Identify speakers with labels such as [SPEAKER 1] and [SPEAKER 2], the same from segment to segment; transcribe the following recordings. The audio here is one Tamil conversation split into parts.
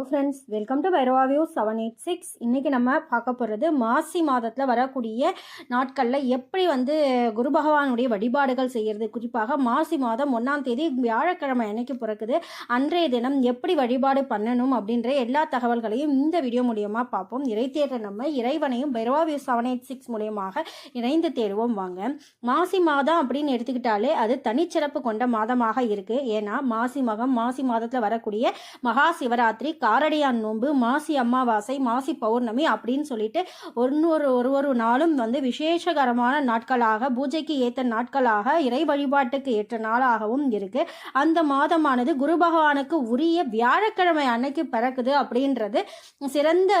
[SPEAKER 1] ஹலோ ஃப்ரெண்ட்ஸ் வெல்கம் டு பைரவாவியூ செவன் எயிட் சிக்ஸ் இன்றைக்கி நம்ம பார்க்க போகிறது மாசி மாதத்தில் வரக்கூடிய நாட்களில் எப்படி வந்து குரு பகவானுடைய வழிபாடுகள் செய்கிறது குறிப்பாக மாசி மாதம் ஒன்றாம் தேதி வியாழக்கிழமை அன்னைக்கு பிறக்குது. அன்றைய தினம் எப்படி வழிபாடு பண்ணணும் அப்படின்ற எல்லா தகவல்களையும் இந்த வீடியோ மூலியமாக பார்ப்போம். இறை தேடுற நம்ம இறைவனையும் பைரவாவியூ செவன் எயிட் சிக்ஸ் மூலியமாக இணைந்து தேடுவோம் வாங்க. மாசி மாதம் அப்படின்னு எடுத்துக்கிட்டாலே அது தனிச்சிறப்பு கொண்ட மாதமாக இருக்குது ஏன்னா மாசி மகம் மாசி மாதத்தில் வரக்கூடிய மகா சிவராத்திரி காரடியான் நோன்பு மாசி அமாவாசை மாசி பௌர்ணமி அப்படின்னு சொல்லிட்டு ஒன்னொரு ஒரு ஒரு நாளும் வந்து விசேஷகரமான நாட்களாக பூஜைக்கு ஏற்ற நாட்களாக இறை வழிபாட்டுக்கு ஏற்ற நாளாகவும் இருக்கு. அந்த மாதமானது குரு பகவானுக்கு உரிய வியாழக்கிழமை அன்னைக்கு பிறக்குது அப்படின்றது சிறந்த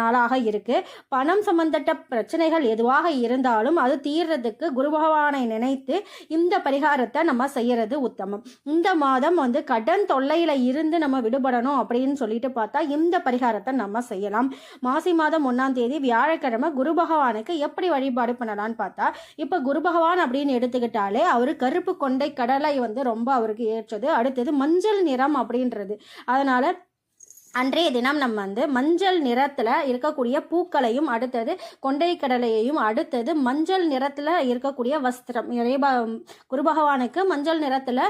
[SPEAKER 1] நாளாக இருக்கு. பணம் சம்பந்தப்பட்ட பிரச்சனைகள் எதுவாக இருந்தாலும் அது தீர்றதுக்கு குரு பகவானை நினைத்து இந்த பரிகாரத்தை நம்ம செய்யறது உத்தமம். இந்த மாதம் வந்து கடன் தொல்லையில இருந்து நம்ம விடுபடணும் அப்படின்னு சொல்லிட்டு பார்த்தா இந்த பரிகாரத்தை நம்ம செய்யலாம். மாசி மாதம் ஒன்றாம் தேதி வியாழக்கிழமை குரு பகவானுக்கு எப்படி வழிபாடு பண்ணலாம்னு பார்த்தா இப்போ குரு பகவான் அப்படின்னு எடுத்துக்கிட்டாலே அவர் கருப்பு கொண்டை கடலை வந்து ரொம்ப அவருக்கு ஏற்றது அடுத்தது மஞ்சள் நிறம் அப்படின்றது. அதனால அன்றைய தினம் நம்ம வந்து மஞ்சள் நிறத்தில் இருக்கக்கூடிய பூக்களையும் அடுத்தது கொண்டை கடலையையும் அடுத்தது மஞ்சள் நிறத்தில் இருக்கக்கூடிய வஸ்திரம். இறைப குரு பகவானுக்கு மஞ்சள் நிறத்தில்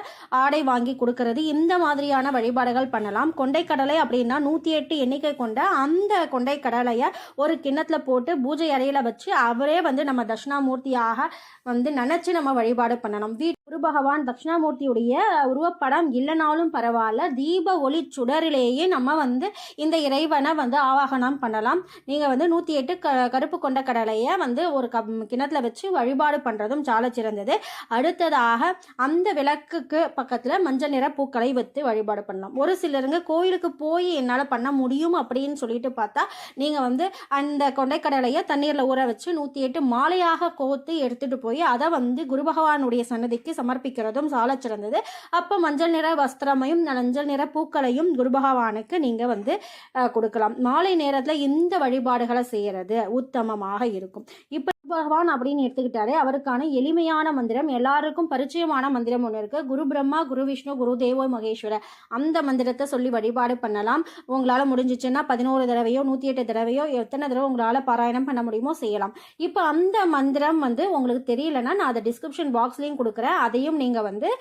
[SPEAKER 1] ஆடை வாங்கி கொடுக்கறது. இந்த மாதிரியான வழிபாடுகள் பண்ணலாம். கொண்டை கடலை அப்படின்னா நூற்றி எட்டு எண்ணிக்கை கொண்ட அந்த கொண்டை கடலையை ஒரு கிண்ணத்தில் போட்டு பூஜை அறையில் வச்சு அவரே வந்து நம்ம தட்சிணாமூர்த்தியாக வந்து நினச்சி நம்ம வழிபாடு பண்ணணும். வீ குரு பகவான் தட்சிணாமூர்த்தியுடைய உருவப்படம் இல்லைனாலும் பரவாயில்ல. தீப ஒளி சுடரிலேயே நம்ம வந்து இந்த இறைவனை வந்து ஆவாகனம் பண்ணலாம். நீங்கள் வந்து நூற்றி எட்டு க கருப்பு கொண்ட கடலையை வந்து ஒரு க கிணத்துல வச்சு வழிபாடு பண்ணுறதும் சால சிறந்தது. அடுத்ததாக அந்த விளக்குக்கு பக்கத்தில் மஞ்சள் நிற பூக்களை வைத்து வழிபாடு பண்ணலாம். ஒரு சிலருங்க கோயிலுக்கு போய் என்னால் பண்ண முடியும் அப்படின்னு சொல்லிட்டு பார்த்தா நீங்கள் வந்து அந்த கொண்டைக்கடலையை தண்ணீரில் ஊற வச்சு நூற்றி எட்டு மாலையாக கோத்து எடுத்துகிட்டு போய் அதை வந்து குரு பகவானுடைய சன்னதிக்கு சமர்ப்பிக்கிறதும் சால சிறந்தது. அப்போ மஞ்சள் நிற வஸ்திரமையும் மஞ்சள் நிற பூக்களையும் குருபகவானுக்கு நீங்கள் வந்து கொடுக்கலாம். மாலை நேரத்தில் இந்த வழிபாடுகளை செய்கிறது உத்தமமாக இருக்கும். இப்போ பகவான் அப்படின்னு எடுத்துக்கிட்டாலே அவருக்கான எளிமையான மந்திரம் எல்லாருக்கும் பரிச்சயமான மந்திரம் ஒன்று இருக்கு. குரு பிரம்மா குரு விஷ்ணு குரு தேவோ மகேஸ்வர அந்த மந்திரத்தை சொல்லி வழிபாடு பண்ணலாம். உங்களால் முடிஞ்சிச்சுன்னா பதினோரு தடவையோ நூற்றி எட்டு தடவையோ எத்தனை தடவை உங்களால் பாராயணம் பண்ண முடியுமோ செய்யலாம். இப்போ அந்த மந்திரம் வந்து உங்களுக்கு தெரியலன்னா நான் அதை டிஸ்கிரிப்ஷன் பாக்ஸ்லேயும் கொடுக்குறேன். அதையும் நீங்கள் வந்து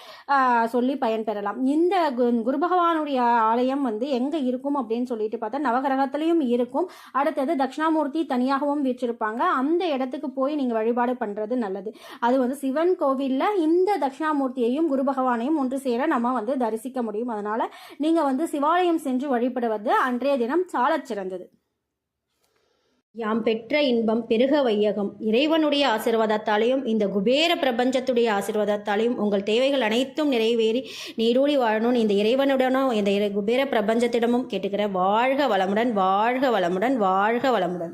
[SPEAKER 1] சொல்லி பயன்பெறலாம் இந்த கு- குரு பகவானுடைய ஆலயம் வந்து எங்கே இருக்கும் அப்படின்னு சொல்லிட்டு பார்த்தா நவகிரகத்திலையும் இருக்கும். அடுத்தது தட்சிணாமூர்த்தி தனியாகவும் வீற்றிருப்பாங்க. அந்த இடத்துக்கு போய் நீங்கள் வழிபாடு பண்ணுறது நல்லது. அது வந்து சிவன் கோவிலில் இந்த தட்சிணாமூர்த்தியையும் குரு பகவானையும் ஒன்று சேர நம்ம வந்து தரிசிக்க முடியும். அதனால் நீங்கள் வந்து சிவாலயம் சென்று வழிபடுவது அன்றைய தினம் சாலச் சிறந்தது. யாம் பெற்ற இன்பம் பெருக வையகம். இறைவனுடைய ஆசீர்வாதத்தாலையும் இந்த குபேர பிரபஞ்சத்துடைய ஆசீர்வாதத்தாலையும் உங்கள் தேவைகள் அனைத்தும் நிறைவேறி நீடூழி வாழணும் இந்த இறைவனுடனும் இந்த இறை குபேர பிரபஞ்சத்திடமும் கேட்டுக்கிறேன் வாழ்க வளமுடன் வாழ்க வளமுடன் வாழ்க வளமுடன்.